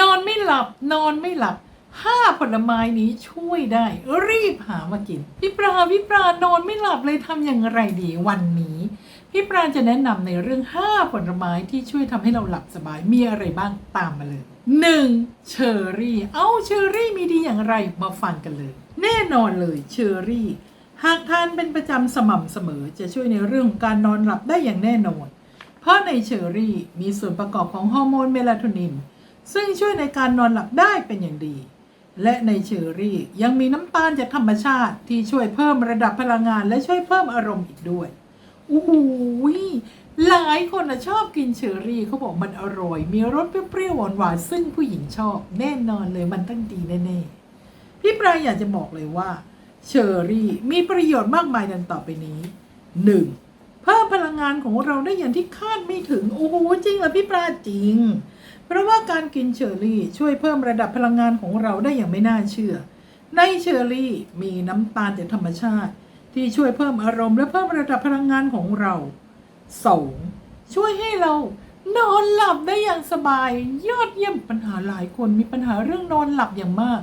นอนไม่หลับนอนไม่หลับห้าผลไม้นี้ช่วยได้ รีบหามากิน พี่ปลาพี่ปลานอนไม่หลับเลยทำอย่างไรดีวันนี้ พี่ปราจะแนะนำในเรื่อง5ผลไม้ที่ช่วยทำให้เราหลับสบายมีอะไรบ้างตามมาเลย 1. เชอร์รี่ เอ้าเชอร์รี่มีดีอย่างไรมาฟังกันเลย แน่นอนเลยเชอร์รี่ หากทานเป็นประจำสม่ำเสมอ จะช่วยในเรื่องของการนอนหลับได้อย่างแน่นอน เพราะในเชอร์รี่มีส่วนประกอบของฮอร์โมนเมลาโทนิน ซึ่งช่วยในการนอนหลับได้เป็นอย่างดี และในเชอรี่ ยังมีน้ำตาลจากธรรมชาติที่ช่วยเพิ่มระดับพลังงานและช่วยเพิ่มอารมณ์อีกด้วยโอ้หยหลายคนนะชอบกินเชอรี่เขาบอกมันอร่อย มีรสเปรี้ยวหวานๆซึ่งผู้หญิงชอบแน่นอนเลยมันต้องดีแน่ๆพี่ปรายอยากจะบอกเลยว่า เชอรี่มีประโยชน์มากมายดังต่อไปนี้ 1. เพิ่มพลังงานของเราได้อย่างที่คาดไม่ถึง โอ้โหจริงเหรอพี่ปราจริง เพราะว่าการกินเชอร์รี่ช่วยเพิ่มระดับพลังงานของเราได้อย่างไม่น่าเชื่อ ในเชอร์รี่มีน้ำตาลจากธรรมชาติ ที่ช่วยเพิ่มอารมณ์และเพิ่มระดับพลังงานของเราสองช่วยให้เรานอนหลับได้อย่างสบาย ยอดเยี่ยมปัญหาหลายคนมีปัญหาเรื่องนอนหลับอย่างมาก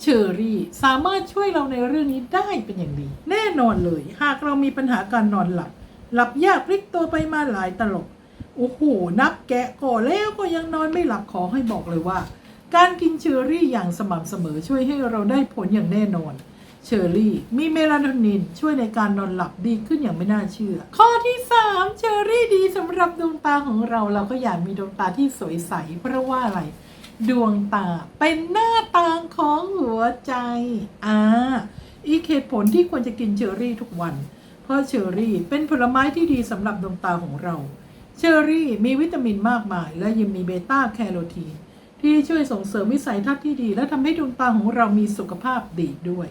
เชอรี่สามารถช่วยเราในเรื่องนี้ได้เป็นอย่างดี แน่นอนเลย หากเรามีปัญหาการนอนหลับ หลับยากพลิกตัวไปมาหลายตลบ โอ้โหนับแกะก่อนแล้วก็ยังนอนไม่หลับขอให้บอกเลยว่า การกินเชอรี่อย่างสม่ำเสมอช่วยให้เราได้ผลอย่างแน่นอน เชอร์รี่มีเมลาโทนินช่วยในการนอนหลับดีขึ้นอย่างไม่น่าเชื่อ ข้อที่ 3 เชอร์รี่ดีสำหรับดวงตาของเราเราก็อยากมีดวงตาที่สวยใสเพราะว่าอะไร ดวงตาเป็นหน้าต่างของหัวใจอ่าอีกเหตุผลที่ควรจะกินเชอร์รี่ทุกวัน เพราะเชอร์รี่เป็นผลไม้ที่ดีสำหรับดวงตาของเรา เชอร์รี่มีวิตามินมากมาย และยังมีเบต้าแคโรทีนที่ช่วยส่งเสริมวิสัยทัศน์ที่ดี และทำให้ดวงตาของเรามีสุขภาพดีด้วย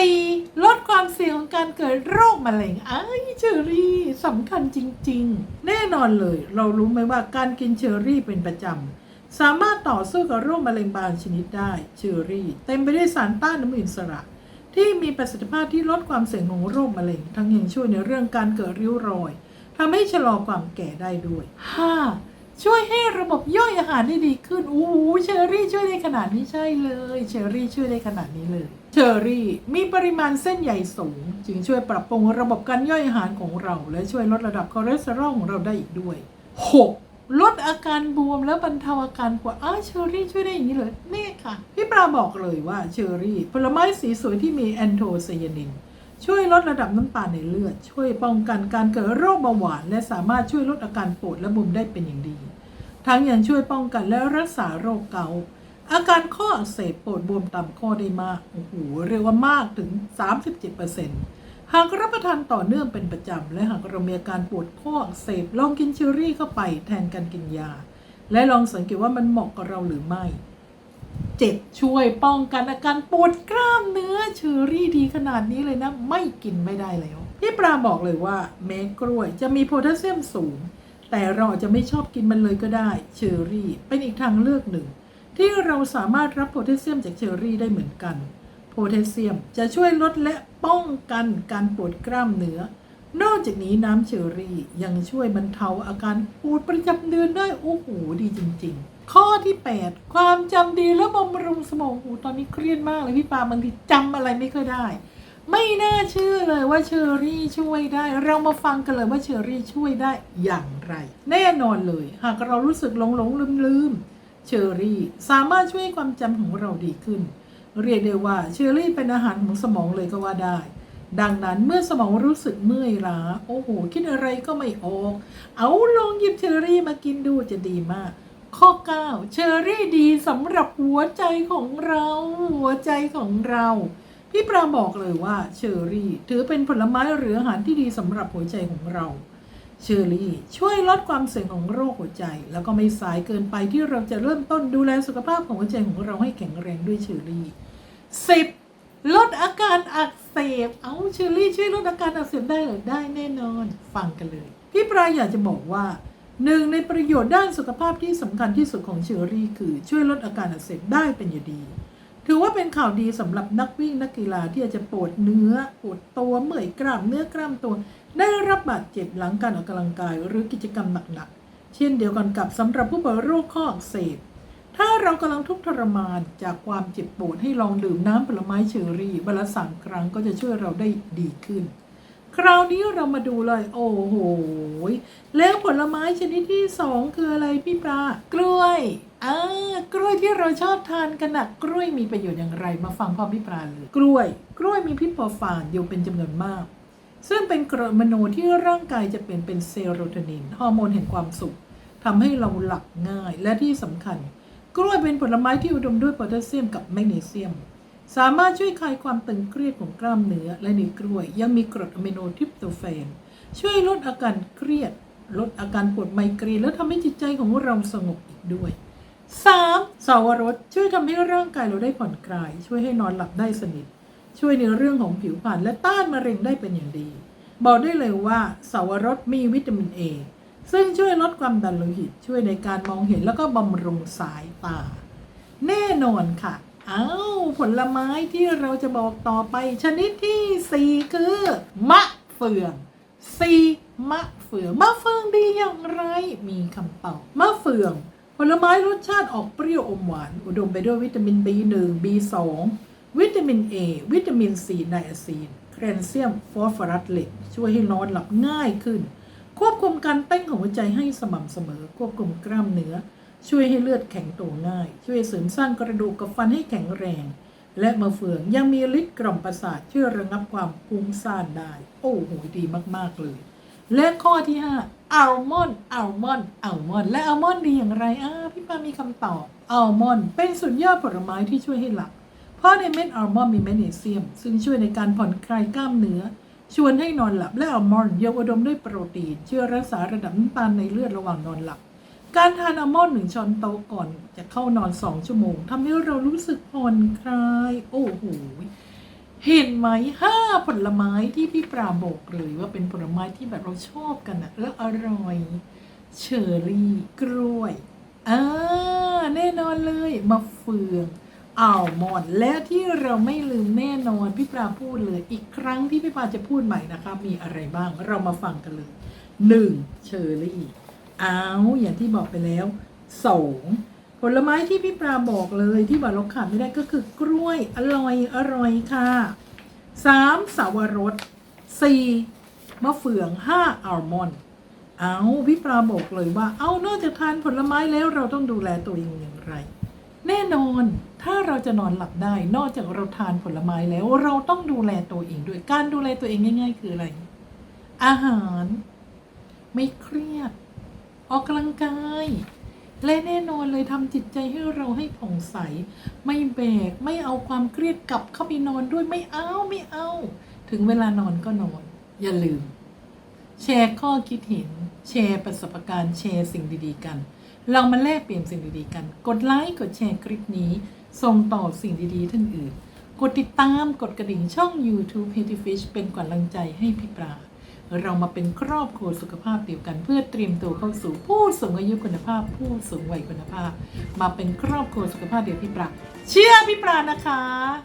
4. ลดความเสี่ยงของการเกิดโรคมะเร็งไอ้ยเชอรี่สำคัญจริง ๆ แน่นอนเลย เรารู้ไหมว่าการกินเชอรี่เป็นประจำ สามารถต่อสู้กับโรคมะเร็งบางชนิดได้เชอรี่เต็มไปด้วยสารต้านอนุมูลอิสระ ที่มีประสิทธิภาพที่ลดความเสี่ยงของโรคมะเร็ง ทั้งยังช่วยในเรื่องการเกิดริ้วรอย ทำให้ชะลอความแก่ได้ด้วย 5. ช่วยให้ระบบย่อยอาหารได้ดีขึ้นโอ้เชอรี่ช่วยได้ขนาดนี้ใช่เลยเชอรี่ช่วยได้ขนาดนี้เลยเชอรี่มีปริมาณเส้นใยสูง จึงช่วยปรับปรุงระบบการย่อยอาหารของเรา และช่วยลดระดับคอเลสเตอรอลของเราได้อีกด้วย 6. ลดอาการบวมและบรรเทาอาการปวดอ้าเชอรี่ช่วยได้อย่างนี้เลยนี่ค่ะ พี่ปลาบอกเลยว่าเชอรี่ ผลไม้สีสวยที่มีแอนโทไซยานิน ช่วยลดระดับน้ำตาลในเลือด ช่วยป้องกันการเกิดโรคเบาหวาน และสามารถช่วยลดอาการปวดและบวมได้เป็นอย่างดี ทั้งยังช่วยป้องกันและรักษาโรคเกาต์อาการข้ออักเสบปวดบวมตามข้อได้มากโอ้โหเรียกว่ามากถึง 37%หากรับประทานต่อเนื่องเป็นประจำ และหากเรามีอาการปวดข้ออักเสบลองกินเชอรี่เข้าไปแทนการกินยา และลองสังเกตว่ามันเหมาะกับเราหรือไม่ เจ็ดช่วยป้องกันอาการปวดกล้ามเนื้อเชอรี่ดีขนาดนี้เลยนะ ไม่กินไม่ได้แล้วพี่ปลาบอกเลยว่าแม้กล้วยจะมีโพแทสเซียมสูง แต่เราอาจจะไม่ชอบกินมันเลยก็ได้เชอรี่เป็นอีกทางเลือกหนึ่ง ที่เราสามารถรับโพแทสเซียมจากเชอรี่ได้เหมือนกันโพแทสเซียมจะช่วยลดและป้องกันการปวดกล้ามเนื้อนอกจากนี้น้ำเชอร์รี่ยังช่วยบรรเทาอาการปวดประจำเดือนได้โอ้โหดีจริง ๆ ข้อที่ 8 ความจำดีและบำรุงสมองอ้โหตอนนี้เครียดมากเลยพี่ปาบางทีจำอะไรไม่ค่อยได้ ไม่น่าเชื่อเลยว่าเชอรี่ช่วยได้ เรามาฟังกันเลยว่าเชอรี่ช่วยได้อย่างไร แน่นอนเลย หากเรารู้สึกหลงหลงลืมลืมเชอรี่สามารถช่วยความจำของเราดีขึ้น เรียกได้ว่าเชอรี่เป็นอาหารของสมองเลยก็ว่าได้ดังนั้นเมื่อสมองรู้สึกเมื่อยล้า โอ้โห คิดอะไรก็ไม่ออก เอาลองหยิบเชอรี่มากินดูจะดีมาก ข้อ 9 เชอรี่ดีสำหรับหัวใจของเราหัวใจของเรา พี่ปราบอกเลยว่าเชอร์รี่ถือเป็นผลไม้หรืออาหารที่ดีสำหรับหัวใจของเราเชอร์รี่ช่วยลดความเสี่ยงของโรคหัวใจ แล้วก็ไม่สายเกินไปที่เราจะเริ่มต้นดูแลสุขภาพของหัวใจของเราให้แข็งแรงด้วยเชอร์รี่ 10. ลดอาการอักเสบ เอาเชอร์รี่ช่วยลดอาการอักเสบได้หรือได้แน่นอน ฟังกันเลย พี่ปราอยากจะบอกว่า หนึ่งในประโยชน์ด้านสุขภาพที่สำคัญที่สุดของเชอร์รี่คือช่วยลดอาการอักเสบได้เป็นอย่างดี ถือว่าเป็นข่าวดีสำหรับนักวิ่งนักกีฬาที่อาจจะปวดเนื้อปวดตัวเมื่อยกล้ามเนื้อกล้ามตัว ได้รับบาดเจ็บหลังการออกกำลังกายหรือกิจกรรมหนักๆเช่นเดียวกันกับสำหรับผู้ป่วยโรคข้ออักเสบถ้าเรากำลังทุกข์ทรมานจากความเจ็บปวดให้ลองดื่มน้ำผลไม้เชอรี่วันละสามครั้งก็จะช่วยเราได้ดีขึ้น คราวนี้เรามาดูเลย โอ้โหแล้วผลไม้ชนิดที่สองคืออะไรพี่ปลากล้วยอ่ากล้วยที่เราชอบทานกันนะกล้วยมีประโยชน์อย่างไรมาฟังพ่อพี่ปลาเลยกล้วย กล้วยมีพิษพอฟานอยู่เป็นจำนวนมาก ซึ่งเป็นกรดมโนที่ร่างกายจะเปลี่ยนเป็นเซโรโทนินฮอร์โมนแห่งความสุขทำให้เราหลับง่ายและที่สำคัญ กล้วยเป็นผลไม้ที่อุดมด้วยโพแทสเซียมกับแมกนีเซียม สามารถช่วยคลายความตึงเครียดของกล้ามเนื้อและในกล้วย ยังมีกรดอะมิโนทริปโตแฟน ช่วยลดอาการเครียด ลดอาการปวดไมเกรนและทำให้จิตใจของเราสงบอีกด้วย 3. สาวรสช่วยทำให้ร่างกายเราได้ผ่อนคลาย ช่วยให้นอนหลับได้สนิท ช่วยในเรื่องของผิวพรรณและต้านมะเร็งได้เป็นอย่างดี บอกได้เลยว่าสาวรสมีวิตามินเอซึ่งช่วยลดความดันโลหิต ช่วยในการมองเห็นแล้วก็บำรุงสายตา แน่นอนค่ะ อ้าวผลไม้ที่เราจะบอกต่อไปชนิดที่ 4 คือ มะเฟือง 4. มะเฟือง มะเฟืองดีอย่างไร มีคำตอบ มะเฟือง ผลไม้รสชาติออกเปรี้ยวอมหวาน อุดมไปด้วยวิตามิน B1 B2 วิตามิน A วิตามิน C ไนอาซีนแคลเซียม ฟอสฟอรัสเหล็ก ช่วยให้นอนหลับง่ายขึ้น ควบคุมการเต้นของหัวใจให้สม่ำเสมอ ควบคุมกล้ามเนื้อ ช่วยให้เลือดแข็งตัวง่าย ช่วยเสริมสร้างกระดูกกับฟันให้แข็งแรง และมะเฟืองยังมีฤทธิ์กล่อมประสาทช่วยระงับความฟุ้งซ่านได้ โอ้โหดีมากๆเลย และข้อที่5อัลมอนด์อัลมอนด์อัลมอนด์และอัลมอนด์ดีอย่างไรอ่าพี่ปามีคำตอบอัลมอนด์เป็นสุดยอดผลไม้ที่ช่วยให้หลับเพราะในเม็ดอัลมอนด์มีแมกนีเซียม ซึ่งช่วยในการผ่อนคลายกล้ามเนื้อชวนให้นอนหลับและอัลมอนด์ยังอุดมด้วยโปรตีนช่วยรักษาระดับน้ำตาลในเลือดระหว่างนอนหลับ การทานอัลมอนด์หนึ่งช้อนโต๊ะก่อนจะเข้านอนสองชั่วโมงทำให้เรารู้สึกผ่อนคลาย โอ้โหเห็นไหมห้าผลไม้ที่พี่ปราบอกเลยว่าเป็นผลไม้ที่แบบเราชอบกันนะแล้วอร่อย เชอร์รี่กล้วยอ่าแน่นอนเลยมะเฟืองอัลมอนด์และที่เราไม่ลืมแน่นอนพี่ปราพูดเลย อีกครั้งที่พี่ปราจะพูดใหม่นะคะ มีอะไรบ้างเรามาฟังกันเลยหนึ่งเชอร์รี่ เอาอย่างที่บอกไปแล้วสองผลไม้ที่พี่ปลาบอกเลยที่บอกเราขาดไม่ได้ก็คือกล้วยอร่อยอร่อยค่ะสามสาวรสสี่มะเฟืองห้าอัลมอนด์เอาพี่ปลาบอกเลยว่า เอานอกจากทานผลไม้แล้วเราต้องดูแลตัวเองอย่างไร แน่นอนถ้าเราจะนอนหลับได้ นอกจากเราทานผลไม้แล้วเราต้องดูแลตัวเองด้วยการดูแลตัวเองง่าย ๆ คืออะไร อาหาร ไม่เครียด ออกกำลังกาย และแน่นอนเลยทำจิตใจให้เราให้ผ่องใส ไม่แบก ไม่เอาความเครียดกลับเข้าไปนอนด้วยไม่เอาไม่เอา ถึงเวลานอนก็นอน อย่าลืม แชร์ข้อคิดเห็น แชร์ประสบการณ์แชร์สิ่งดีๆ กัน เรามาแลกเปลี่ยนสิ่งดีๆ กัน กดไลค์กดแชร์คลิปนี้ ส่งต่อสิ่งดีๆท่านอื่น กดติดตามกดกระดิ่งช่อง YouTube h e a t y Fish เป็นกำลังใจให้พี่ปลา เรามาเป็นครอบครัวสุขภาพเดียวกัน เพื่อเตรียมตัวเข้าสู่ผู้สูงอายุคุณภาพ ผู้สูงวัยคุณภาพ มาเป็นครอบครัวสุขภาพเดียวพี่ปลาเชื่อพี่ปลานะคะ